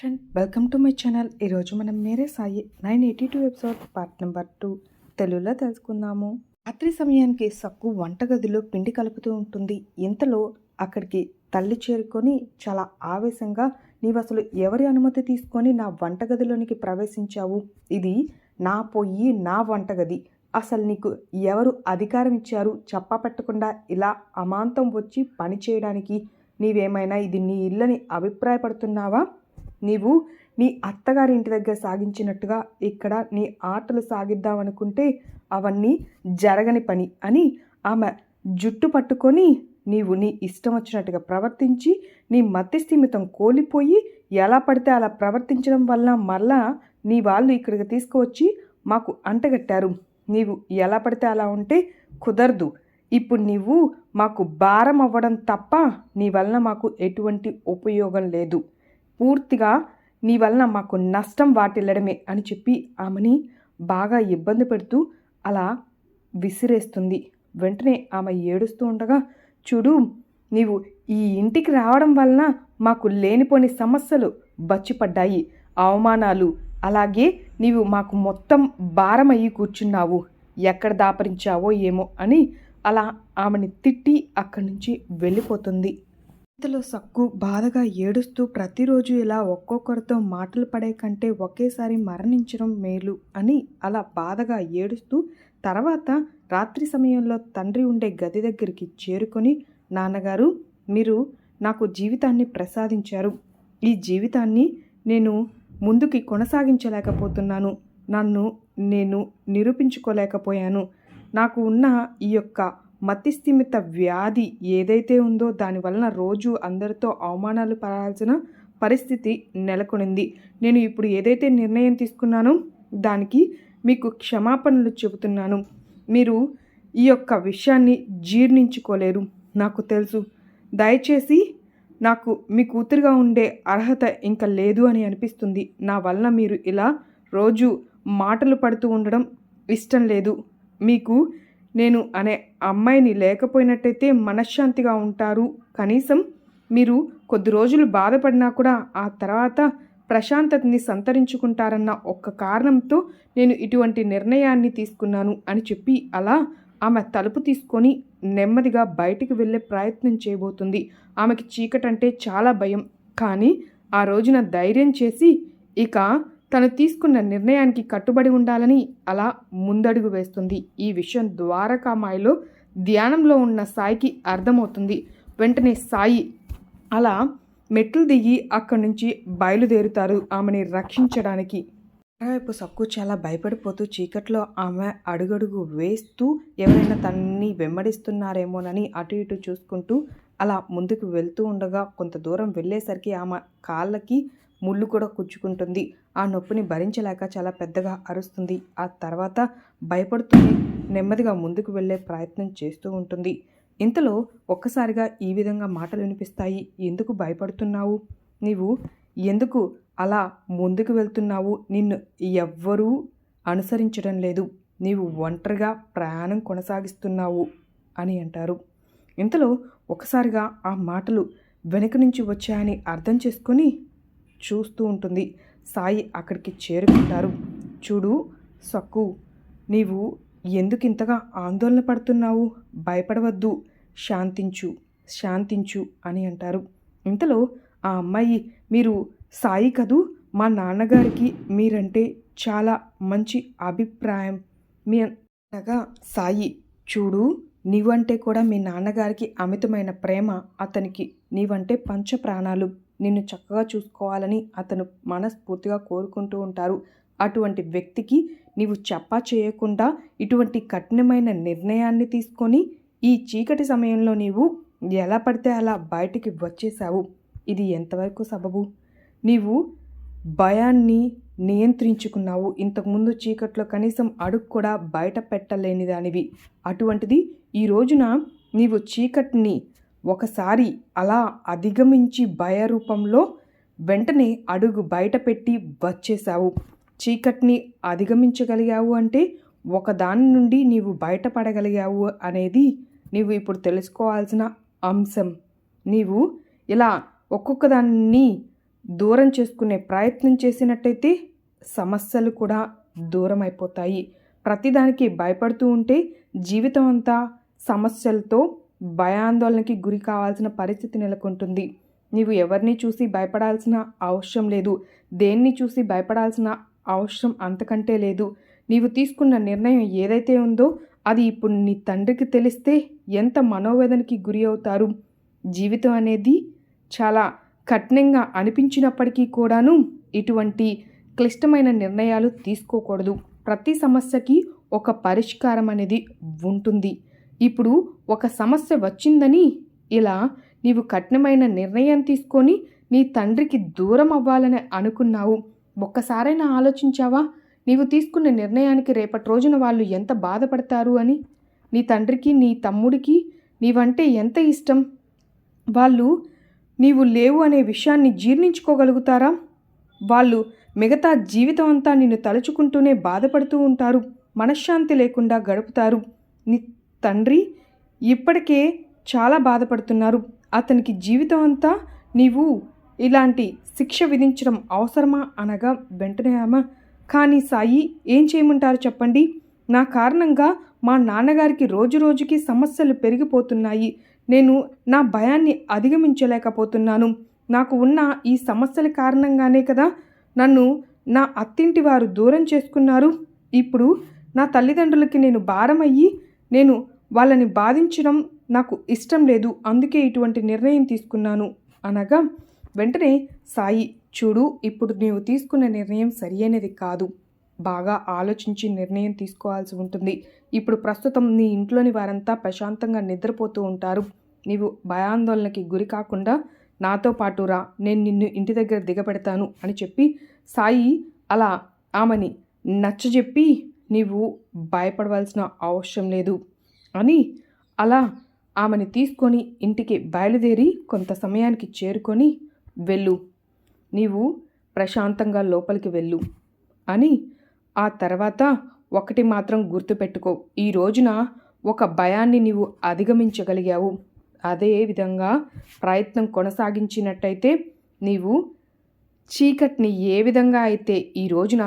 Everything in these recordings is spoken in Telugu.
Friend welcome to my channel ఈరోజు మనం Mere Sai nine eighty two episode part number two తెలుగులో తెలుసుకుందాము. రాత్రి సమయానికి సక్కు వంటగదిలో పిండి కలుపుతూ ఉంటుంది. ఇంతలో అక్కడికి తల్లి చేరుకొని చాలా ఆవేశంగా నీవు అసలు ఎవరి అనుమతి తీసుకొని నా వంటగదిలోనికి ప్రవేశించావు? ఇది నా పొయ్యి నా వంటగది. అసలు నీకు ఎవరు అధికారం ఇచ్చారు? చెప్పా పెట్టకుండా ఇలా అమాంతం వచ్చి పని చేయడానికి నీవేమైనా ఇది నీ ఇల్లని అభిప్రాయపడుతున్నావా? నీవు నీ అత్తగారి ఇంటి దగ్గర సాగించినట్టుగా ఇక్కడ నీ ఆటలు సాగిద్దామనుకుంటే అవన్నీ జరగని పని అని ఆమె జుట్టు పట్టుకొని నీవు నీ ఇష్టం వచ్చినట్టుగా ప్రవర్తించి నీ మతిస్థిమితం కోల్పోయి ఎలా పడితే అలా ప్రవర్తించడం వల్ల మళ్ళా నీ వాళ్ళు ఇక్కడికి తీసుకువచ్చి మాకు అంటగట్టారు. నీవు ఎలా పడితే అలా ఉంటే కుదరదు. ఇప్పుడు నీవు మాకు భారం అవ్వడం తప్ప నీ వలన మాకు ఎటువంటి ఉపయోగం లేదు. పూర్తిగా నీ వలన మాకు నష్టం వాటిల్లడమే అని చెప్పి ఆమెని బాగా ఇబ్బంది పెడుతూ అలా విసిరేస్తుంది. వెంటనే ఆమె ఏడుస్తూ ఉండగా చూడు నీవు ఈ ఇంటికి రావడం వలన మాకు లేనిపోని సమస్యలు బచ్చిపడ్డాయి. అవమానాలు అలాగే నీవు మాకు మొత్తం భారం అయ్యి కూర్చున్నావు. ఎక్కడ దాపరించావో ఏమో అని అలా ఆమెని తిట్టి అక్కడి నుంచి వెళ్ళిపోతుంది. ఇంతలో సక్కు బాధగా ఏడుస్తూ ప్రతిరోజు ఇలా ఒక్కొక్కరితో మాటలు పడే కంటే ఒకేసారి మరణించడం మేలు అని అలా బాధగా ఏడుస్తూ తర్వాత రాత్రి సమయంలో తండ్రి ఉండే గది దగ్గరికి చేరుకొని నాన్నగారు మీరు నాకు జీవితాన్ని ప్రసాదించారు. ఈ జీవితాన్ని నేను ముందుకి కొనసాగించలేకపోతున్నాను. నన్ను నేను నిరూపించుకోలేకపోయాను. నాకు ఉన్న ఈ యొక్క మతిస్థిమిత వ్యాధి ఏదైతే ఉందో దాని వలన రోజు అందరితో అవమానాలు పడాల్సిన పరిస్థితి నెలకొనింది. నేను ఇప్పుడు ఏదైతే నిర్ణయం తీసుకున్నానో దానికి మీకు క్షమాపణలు చెబుతున్నాను. మీరు ఈ యొక్క విషయాన్ని జీర్ణించుకోలేరు. నాకు తెలుసు. దయచేసి నాకు మీ కూతురుగా ఉండే అర్హత ఇంకా లేదు అని అనిపిస్తుంది. నా వలన మీరు ఇలా రోజు మాటలు పడుతూ ఉండడం ఇష్టం లేదు. మీకు నేను అనే అమ్మాయిని లేకపోయినట్టయితే మనశ్శాంతిగా ఉంటారు. కనీసం మీరు కొద్ది రోజులు బాధపడినా కూడా ఆ తర్వాత ప్రశాంతతని సంతరించుకుంటారన్న ఒక్క కారణంతో నేను ఇటువంటి నిర్ణయాన్ని తీసుకున్నాను అని చెప్పి అలా ఆమె తలుపు తీసుకొని నెమ్మదిగా బయటికి వెళ్ళే ప్రయత్నం చేయబోతుంది. ఆమెకి చీకటంటే చాలా భయం. కానీ ఆ రోజున ధైర్యం చేసి ఇక తను తీసుకున్న నిర్ణయానికి కట్టుబడి ఉండాలని అలా ముందడుగు వేస్తుంది. ఈ విషయం ద్వారకామాయిలో ధ్యానంలో ఉన్న సాయికి అర్థమవుతుంది. వెంటనే సాయి అలా మెట్లు దిగి అక్కడి నుంచి బయలుదేరుతారు ఆమెని రక్షించడానికి. మరోవైపు సక్కు చాలా భయపడిపోతూ చీకట్లో ఆమె అడుగడుగు వేస్తూ ఎవరైనా తనని వెంబడిస్తున్నారేమోనని అటు ఇటు చూసుకుంటూ అలా ముందుకు వెళ్తూ ఉండగా కొంత దూరం వెళ్ళేసరికి ఆమె కాళ్ళకి ముళ్ళు కూడా కుచ్చుకుంటుంది. ఆ నొప్పిని భరించలేక చాలా పెద్దగా అరుస్తుంది. ఆ తర్వాత భయపడుతుంది నెమ్మదిగా ముందుకు వెళ్ళే ప్రయత్నం చేస్తూ ఉంటుంది. ఇంతలో ఒక్కసారిగా ఈ విధంగా మాటలు వినిపిస్తాయి. ఎందుకు భయపడుతున్నావు? నీవు ఎందుకు అలా ముందుకు వెళ్తున్నావు? నిన్ను ఎవ్వరూ అనుసరించడం లేదు. నీవు ఒంటరిగా ప్రయాణం కొనసాగిస్తున్నావు అని అంటారు. ఇంతలో ఒకసారిగా ఆ మాటలు వెనుక నుంచి వచ్చాయని అర్థం చేసుకొని చూస్తూ ఉంటుంది. సాయి అక్కడికి చేరుకుంటారు. చూడు సక్కు నీవు ఎందుకు ఇంతగా ఆందోళన పడుతున్నావు? భయపడవద్దు. శాంతించు శాంతించు అని అంటారు. ఇంతలో ఆ అమ్మాయి మీరు సాయి కదూ? మా నాన్నగారికి మీరంటే చాలా మంచి అభిప్రాయం. మీ అనగా సాయి చూడు నీవంటే కూడా మీ నాన్నగారికి అమితమైన ప్రేమ అతనికి నీవంటే పంచ ప్రాణాలు నిన్ను చక్కగా చూసుకోవాలని అతను మనస్ఫూర్తిగా కోరుకుంటూ ఉంటారు. అటువంటి వ్యక్తికి నీవు చెప్పా చేయకుండా ఇటువంటి కఠినమైన నిర్ణయాన్ని తీసుకొని ఈ చీకటి సమయంలో నీవు ఎలా పడితే అలా బయటికి వచ్చేసావు ఇది ఎంతవరకు సబబు? నీవు భయాన్ని నియంత్రించుకున్నావు. ఇంతకుముందు చీకట్లో కనీసం అడుగు కూడా బయట పెట్టలేని దానివి. అటువంటిది ఈ రోజున నీవు చీకటిని ఒకసారి అలా అధిగమించి భయ రూపంలో వెంటనే అడుగు బయట పెట్టి వచ్చేసావు చీకటిని అధిగమించగలిగావు అంటే ఒకదాని నుండి నీవు బయటపడగలిగావు అనేది నీవు ఇప్పుడు తెలుసుకోవాల్సిన అంశం. నీవు ఇలా ఒక్కొక్క దాన్ని దూరం చేసుకునే ప్రయత్నం చేసినట్టయితే సమస్యలు కూడా దూరం అయిపోతాయి ప్రతిదానికి భయపడుతూ ఉంటే జీవితం అంతా సమస్యలతో భయాందోళనకి గురి కావాల్సిన పరిస్థితి నెలకొంటుంది. నీవు ఎవరిని చూసి భయపడాల్సిన అవసరం లేదు. దేన్ని చూసి భయపడాల్సిన అవసరం అంతకంటే లేదు. నీవు తీసుకున్న నిర్ణయం ఏదైతే ఉందో అది ఇప్పుడు నీ తండ్రికి తెలిస్తే ఎంత మనోవేదనకి గురి అవుతారు. జీవితం అనేది చాలా కఠినంగా అనిపించినప్పటికీ కూడాను ఇటువంటి క్లిష్టమైన నిర్ణయాలు తీసుకోకూడదు. ప్రతి సమస్యకి ఒక పరిష్కారం అనేది ఉంటుంది. ఇప్పుడు ఒక సమస్య వచ్చిందని ఇలా నీవు కఠినమైన నిర్ణయం తీసుకొని నీ తండ్రికి దూరం అవ్వాలని అనుకున్నావు. ఒక్కసారైనా ఆలోచించావా? నీవు తీసుకున్న నిర్ణయానికి రేపటి రోజున వాళ్ళు ఎంత బాధపడతారు అని? నీ తండ్రికి నీ తమ్ముడికి నీవంటే ఎంత ఇష్టం? వాళ్ళు నీవు లేవు అనే విషయాన్ని జీర్ణించుకోగలుగుతారా? వాళ్ళు మిగతా జీవితం అంతా నిన్ను తలుచుకుంటూనే బాధపడుతూ ఉంటారు. మనశ్శాంతి లేకుండా గడుపుతారు. నీ తండ్రి ఇప్పటికే చాలా బాధపడుతున్నారు. అతనికి జీవితం అంతా నీవు ఇలాంటి శిక్ష విధించడం అవసరమా అనగా వెంటనే ఆమె కానీ సాయి ఏం చేయమంటారు చెప్పండి? నా కారణంగా మా నాన్నగారికి రోజు రోజుకి సమస్యలు పెరిగిపోతున్నాయి. నేను నా భయాన్ని అధిగమించలేకపోతున్నాను. నాకు ఉన్న ఈ సమస్యల కారణంగానే కదా నన్ను నా అత్తింటి వారు దూరం చేసుకున్నారు. ఇప్పుడు నా తల్లిదండ్రులకి నేను భారం అయ్యి నేను వాళ్ళని బాధించడం నాకు ఇష్టం లేదు అందుకే ఇటువంటి నిర్ణయం తీసుకున్నాను అనగా వెంటనే సాయి చూడు ఇప్పుడు నీవు తీసుకున్న నిర్ణయం సరి అయినది కాదు. బాగా ఆలోచించి నిర్ణయం తీసుకోవాల్సి ఉంటుంది. ఇప్పుడు ప్రస్తుతం నీ ఇంట్లోని వారంతా ప్రశాంతంగా నిద్రపోతూ ఉంటారు. నీవు భయాందోళనకి గురి కాకుండా నాతో పాటు రా నేను నిన్ను ఇంటి దగ్గర దిగబెడతాను అని చెప్పి సాయి అలా ఆమెని నచ్చజెప్పి నీవు భయపడవలసిన అవసరం లేదు. అని అలా ఆమెని తీసుకొని ఇంటికి బయలుదేరి కొంత సమయానికి చేరుకొని వెళ్ళు. నీవు ప్రశాంతంగా లోపలికి వెళ్ళు అని ఆ తర్వాత ఒకటి మాత్రం గుర్తుపెట్టుకో. ఈ రోజున ఒక భయాన్ని నీవు అధిగమించగలిగావు. అదే విధంగా ప్రయత్నం కొనసాగించినట్టయితే నీవు చీకటిని ఏ విధంగా అయితే ఈ రోజున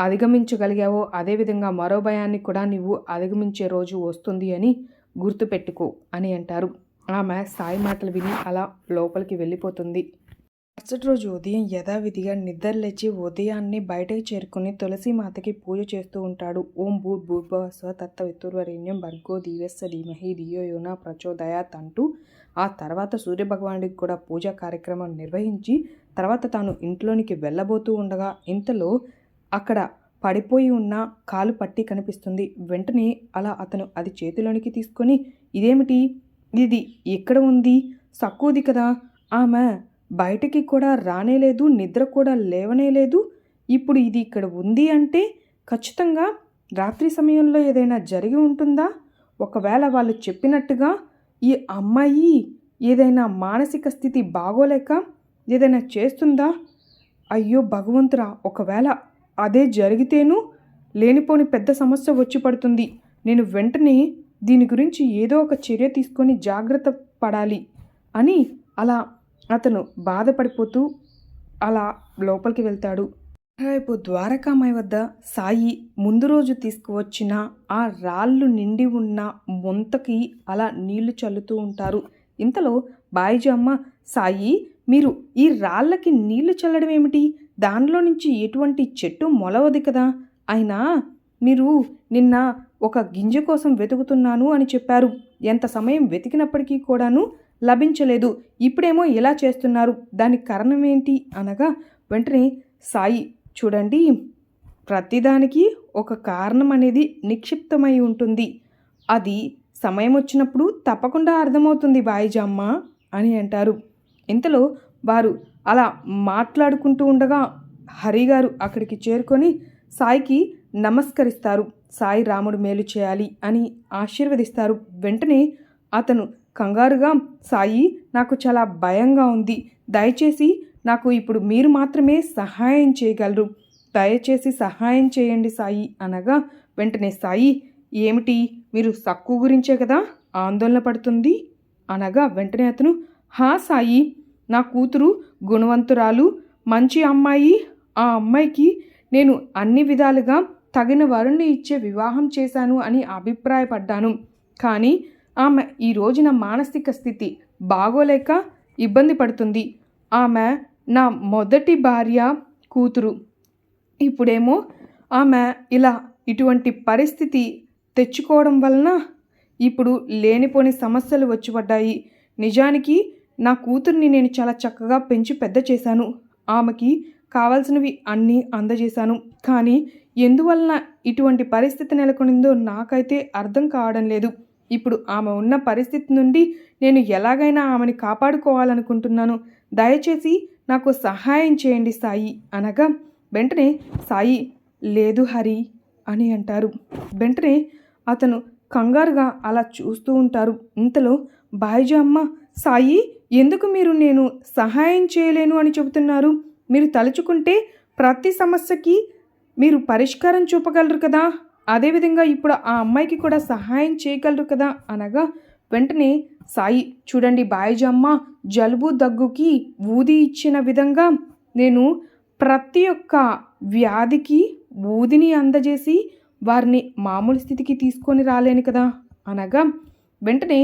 అధిగమించగలిగావో అదేవిధంగా మరో భయాన్ని కూడా నువ్వు అధిగమించే రోజు వస్తుంది అని గుర్తుపెట్టుకో అని అంటారు. ఆమె సాయి మాటలు విని అలా లోపలికి వెళ్ళిపోతుంది. మరుసటి రోజు ఉదయం యథావిధిగా నిద్ర లేచి ఉదయాన్నే బయటకు చేరుకుని తులసి మాతకి పూజ చేస్తూ ఉంటాడు. ఓం భూ భూభవస్వ తత్త వితుర్వరేణ్యం భర్గో దీవస్వ ధీమహి ధియో యోన ప్రచోదయాత్ అంటూ ఆ తర్వాత సూర్యభగవానుడికి కూడా పూజా కార్యక్రమం నిర్వహించి తర్వాత తాను ఇంట్లోనికి వెళ్ళబోతూ ఉండగా ఇంతలో అక్కడ పడిపోయి ఉన్న కాలు పట్టి కనిపిస్తుంది. వెంటనే అలా అతను అది చేతిలోనికి తీసుకొని ఇదేమిటి? ఇది ఎక్కడ ఉంది? సక్కువది కదా. ఆమె బయటికి కూడా రానేలేదు నిద్ర కూడా లేవనేలేదు ఇప్పుడు ఇది ఇక్కడ ఉంది అంటే ఖచ్చితంగా రాత్రి సమయంలో ఏదైనా జరిగి ఉంటుందా? ఒకవేళ వాళ్ళు చెప్పినట్టుగా ఈ అమ్మాయి ఏదైనా మానసిక స్థితి బాగోలేక ఏదైనా చేస్తుందా? అయ్యో భగవంతురా ఒకవేళ అదే జరిగితేను లేనిపోని పెద్ద సమస్య వచ్చి పడుతుంది. నేను వెంటనే దీని గురించి ఏదో ఒక చర్య తీసుకొని జాగ్రత్త పడాలి అని అలా అతను బాధపడిపోతూ అలా లోపలికి వెళ్తాడు. రేపు ద్వారకామాయి వద్ద సాయి ముందు రోజు తీసుకువచ్చిన ఆ రాళ్ళు నిండి ఉన్న ముంతకి అలా నీళ్ళు చల్లుతూ ఉంటారు. ఇంతలో బాయిజమ్మ సాయి మీరు ఈ రాళ్ళకి నీళ్ళు చల్లడం ఏమిటి? దానిలో నుంచి ఎటువంటి చెట్టు మొలవదు కదా. అయినా మీరు నిన్న ఒక గింజ కోసం వెతుకుతున్నాను అని చెప్పారు. ఎంత సమయం వెతికినప్పటికీ కూడాను లభించలేదు. ఇప్పుడేమో ఇలా చేస్తున్నారు. దానికి కారణం ఏంటి అనగా వెంటనే సాయి చూడండి. ప్రతిదానికి ఒక కారణం అనేది నిక్షిప్తమై ఉంటుంది. అది సమయం వచ్చినప్పుడు తప్పకుండా అర్థమవుతుంది బాయిజమ్మ అని అంటారు. ఇంతలో వారు అలా మాట్లాడుకుంటూ ఉండగా హరిగారు అక్కడికి చేరుకొని సాయికి నమస్కరిస్తారు. సాయి రాముడు మేలు చేయాలి అని ఆశీర్వదిస్తారు. వెంటనే అతను కంగారుగా సాయి నాకు చాలా భయంగా ఉంది. దయచేసి నాకు ఇప్పుడు మీరు మాత్రమే సహాయం చేయగలరు. దయచేసి సహాయం చేయండి సాయి అనగా వెంటనే సాయి ఏమిటి? మీరు సక్కు గురించే కదా ఆందోళన పడుతుంది? అనగా వెంటనే అతను హా సాయి నా కూతురు గుణవంతురాలు మంచి అమ్మాయి ఆ అమ్మాయికి నేను అన్ని విధాలుగా తగిన వరుణ్ణి ఇచ్చే వివాహం చేశాను అని అభిప్రాయపడ్డాను. కానీ ఆమె ఈ రోజున మానసిక స్థితి బాగోలేక ఇబ్బంది పడుతుంది. ఆమె నా మొదటి భార్య కూతురు. ఇప్పుడేమో ఆమె ఇలా ఇటువంటి పరిస్థితి తెచ్చుకోవడం వలన ఇప్పుడు లేనిపోని సమస్యలు వచ్చిపడ్డాయి నిజానికి నా కూతుర్ని నేను చాలా చక్కగా పెంచి పెద్ద చేశాను. ఆమెకి కావాల్సినవి అన్నీ అందజేశాను. కానీ ఎందువలన ఇటువంటి పరిస్థితి నెలకొనిందో నాకైతే అర్థం కావడం లేదు. ఇప్పుడు ఆమె ఉన్న పరిస్థితి నుండి నేను ఎలాగైనా ఆమెని కాపాడుకోవాలనుకుంటున్నాను. దయచేసి నాకు సహాయం చేయండి సాయి అనగా వెంటనే సాయి లేదు హరి అని అంటారు. వెంటనే అతను కంగారుగా అలా చూస్తూ ఉంటారు. ఇంతలో బాయిజా అమ్మ సాయి ఎందుకు మీరు నేను సహాయం చేయలేను అని చెబుతున్నారు? మీరు తలుచుకుంటే ప్రతి సమస్యకి మీరు పరిష్కారం చూపగలరు కదా? అదేవిధంగా ఇప్పుడు ఆ అమ్మాయికి కూడా సహాయం చేయగలరు కదా? అనగా వెంటనే సాయి చూడండి బాయిజమ్మ జలుబు దగ్గుకి ఊది ఇచ్చిన విధంగా నేను ప్రతి ఒక్క వ్యాధికి ఊదిని అందజేసి వారిని మామూలు స్థితికి తీసుకొని రాలేను కదా? అనగా వెంటనే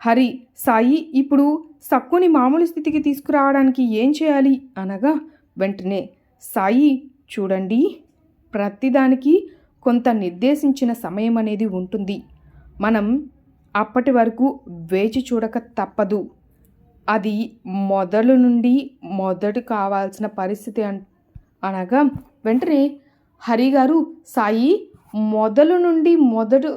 హరి సాయి ఇప్పుడు సక్కుని మామూలు స్థితికి తీసుకురావడానికి ఏం చేయాలి? అనగా వెంటనే సాయి చూడండి ప్రతిదానికి కొంత నిర్దేశించిన సమయం అనేది ఉంటుంది. మనం అప్పటి వరకు వేచి చూడక తప్పదు. అది మొదలు నుండి మొదటి కావాల్సిన పరిస్థితి అన్ అనగా వెంటనే హరి గారు సాయి మొదలు నుండి మొదటి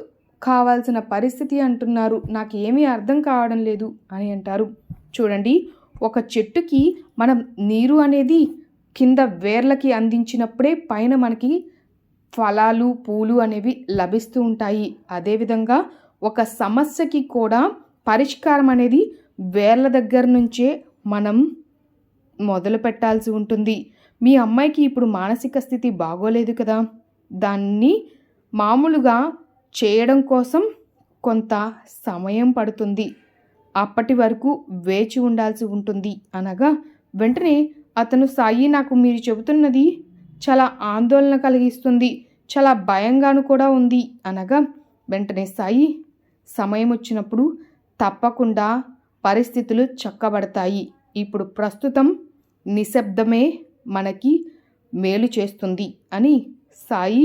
కావాల్సిన పరిస్థితి అంటున్నారు. నాకు ఏమీ అర్థం కావడం లేదు అని అంటారు. చూడండి ఒక చెట్టుకి మనం నీరు అనేది కింద వేర్లకి అందించినప్పుడే పైన మనకి ఫలాలు పూలు అనేవి లభిస్తూ ఉంటాయి. అదేవిధంగా ఒక సమస్యకి కూడా పరిష్కారం అనేది వేర్ల దగ్గర నుంచే మనం మొదలు పెట్టాల్సి ఉంటుంది. మీ అమ్మాయికి ఇప్పుడు మానసిక స్థితి బాగోలేదు కదా? దాన్ని మామూలుగా చేయడం కోసం కొంత సమయం పడుతుంది. అప్పటి వరకు వేచి ఉండాల్సి ఉంటుంది. అనగా వెంటనే అతను సాయి నాకు మీరు చెబుతున్నది చాలా ఆందోళన కలిగిస్తుంది. చాలా భయంగాను కూడా ఉంది. అనగా వెంటనే సాయి సమయం వచ్చినప్పుడు తప్పకుండా పరిస్థితులు చక్కబడతాయి. ఇప్పుడు ప్రస్తుతం నిశ్శబ్దమే మనకి మేలు చేస్తుంది అని సాయి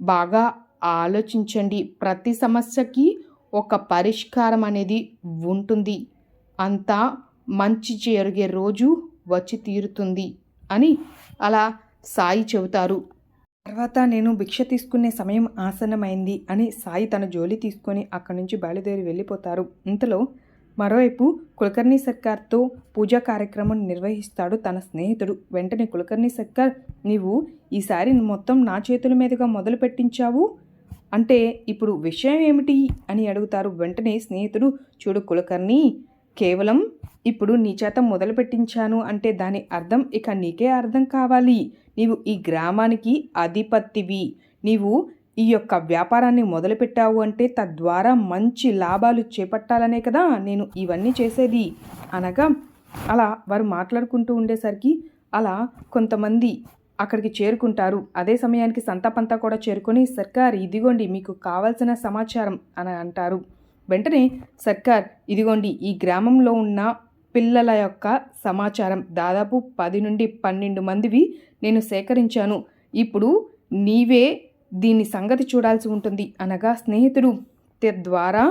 బాగా ఆలోచించండి. ప్రతి సమస్యకి ఒక పరిష్కారం అనేది ఉంటుంది. అంతా మంచి జరిగే రోజు వచ్చి తీరుతుంది అని అలా సాయి చెబుతారు. తర్వాత నేను భిక్ష తీసుకునే సమయం ఆసన్నమైంది అని సాయి తన జోలి తీసుకొని అక్కడి నుంచి బయలుదేరి వెళ్ళిపోతారు. ఇంతలో మరోవైపు కులకర్ణి సర్కార్తో పూజా కార్యక్రమం నిర్వహిస్తాడు తన స్నేహితుడు. వెంటనే కులకర్ణి సర్కార్ నీవు ఈసారి మొత్తం నా చేతుల మీదుగా మొదలు పెట్టించావు అంటే ఇప్పుడు విషయం ఏమిటి అని అడుగుతారు వెంటనే స్నేహితుడు చూడు కులకర్ణి కేవలం ఇప్పుడు నీ చేత మొదలు పెట్టించాను అంటే దాని అర్థం ఇక నీకే అర్థం కావాలి. నీవు ఈ గ్రామానికి అధిపతివి. నీవు ఈ యొక్క వ్యాపారాన్ని మొదలుపెట్టావు అంటే తద్వారా మంచి లాభాలు చేపట్టాలనే కదా నేను ఇవన్నీ చేసేది. అనగా అలా వారు మాట్లాడుకుంటూ ఉండేసరికి అలా కొంతమంది అక్కడికి చేరుకుంటారు. అదే సమయానికి సంతాపంతా కూడా చేరుకొని సర్కార్ ఇదిగోండి మీకు కావాల్సిన సమాచారం అని అంటారు. వెంటనే సర్కార్ ఇదిగోండి ఈ గ్రామంలో ఉన్న పిల్లల యొక్క సమాచారం. దాదాపు పది నుండి పన్నెండు మందివి నేను సేకరించాను. ఇప్పుడు నీవే దీని సంగతి చూడాల్సి ఉంటుంది అనగా స్నేహితుడు. ద్వారా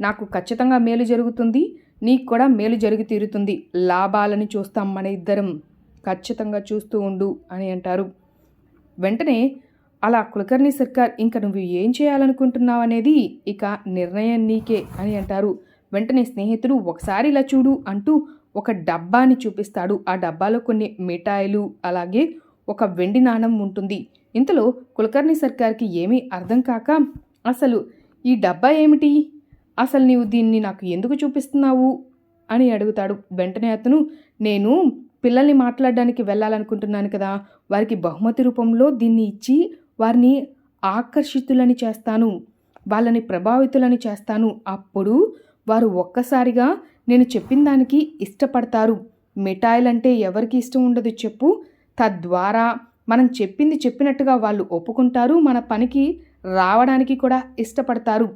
నాకు ఖచ్చితంగా మేలు జరుగుతుంది. నీకు కూడా మేలు జరిగి తీరుతుంది లాభాలను చూస్తాం మన ఇద్దరం. ఖచ్చితంగా చూస్తూ ఉండు అని అంటారు. వెంటనే అలా కులకర్ణి సర్కార్ ఇంకా నువ్వు ఏం చేయాలనుకుంటున్నావు అనేది ఇక నిర్ణయం నీకే అని అంటారు. వెంటనే స్నేహితుడు ఒకసారి ఇలా చూడు అంటూ ఒక డబ్బాని చూపిస్తాడు. ఆ డబ్బాలో కొన్ని మిఠాయిలు అలాగే ఒక వెండి నాణం ఉంటుంది. ఇంతలో కులకర్ణి సర్కార్కి ఏమీ అర్థం కాక అసలు ఈ డబ్బా ఏమిటి? అసలు నీవు దీన్ని నాకు ఎందుకు చూపిస్తున్నావు? అని అడుగుతాడు. వెంటనే అతను నేను పిల్లల్ని మాట్లాడడానికి వెళ్ళాలనుకుంటున్నాను కదా వారికి బహుమతి రూపంలో దీన్ని ఇచ్చి వారిని ఆకర్షితులని చేస్తాను వాళ్ళని ప్రభావితులని చేస్తాను. అప్పుడు వారు ఒక్కసారిగా నేను చెప్పిన దానికి ఇష్టపడతారు. మిఠాయిలంటే ఎవరికి ఇష్టం ఉండదు చెప్పు. తద్వారా మనం చెప్పింది చెప్పినట్టుగా వాళ్ళు ఒప్పుకుంటారు మన పనికి రావడానికి కూడా ఇష్టపడతారు.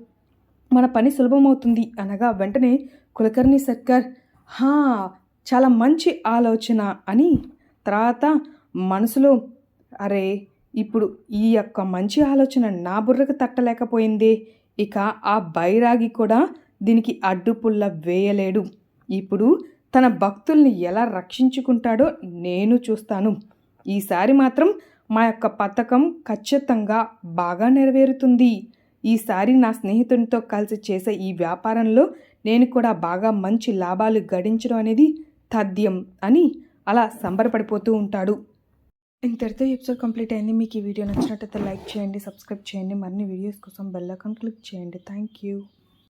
మన పని సులభమవుతుంది అనగా వెంటనే కులకర్ణి సర్కార్ హా చాలా మంచి ఆలోచన అని తర్వాత మనసులో అరే ఇప్పుడు ఈ యొక్క మంచి ఆలోచన నా బుర్రకు తట్టలేకపోయిందే ఇక ఆ బైరాగి కూడా దీనికి అడ్డుపుల్ల వేయలేడు. ఇప్పుడు తన భక్తుల్ని ఎలా రక్షించుకుంటాడో నేను చూస్తాను. ఈసారి మాత్రం మా యొక్క పథకం ఖచ్చితంగా బాగా నెరవేరుతుంది. ఈసారి నా స్నేహితునితో కలిసి చేసే ఈ వ్యాపారంలో నేను కూడా బాగా మంచి లాభాలు గడించడం అనేది తథ్యం అని అలా సంబరపడిపోతూ ఉంటాడు. ఇంతటితో ఎపిసోడ్ కంప్లీట్ అయింది. మీకు ఈ వీడియో నచ్చినట్టయితే లైక్ చేయండి సబ్స్క్రైబ్ చేయండి. మరిన్ని వీడియోస్ కోసం బెల్ ఐకాన్ క్లిక్ చేయండి. Thank you.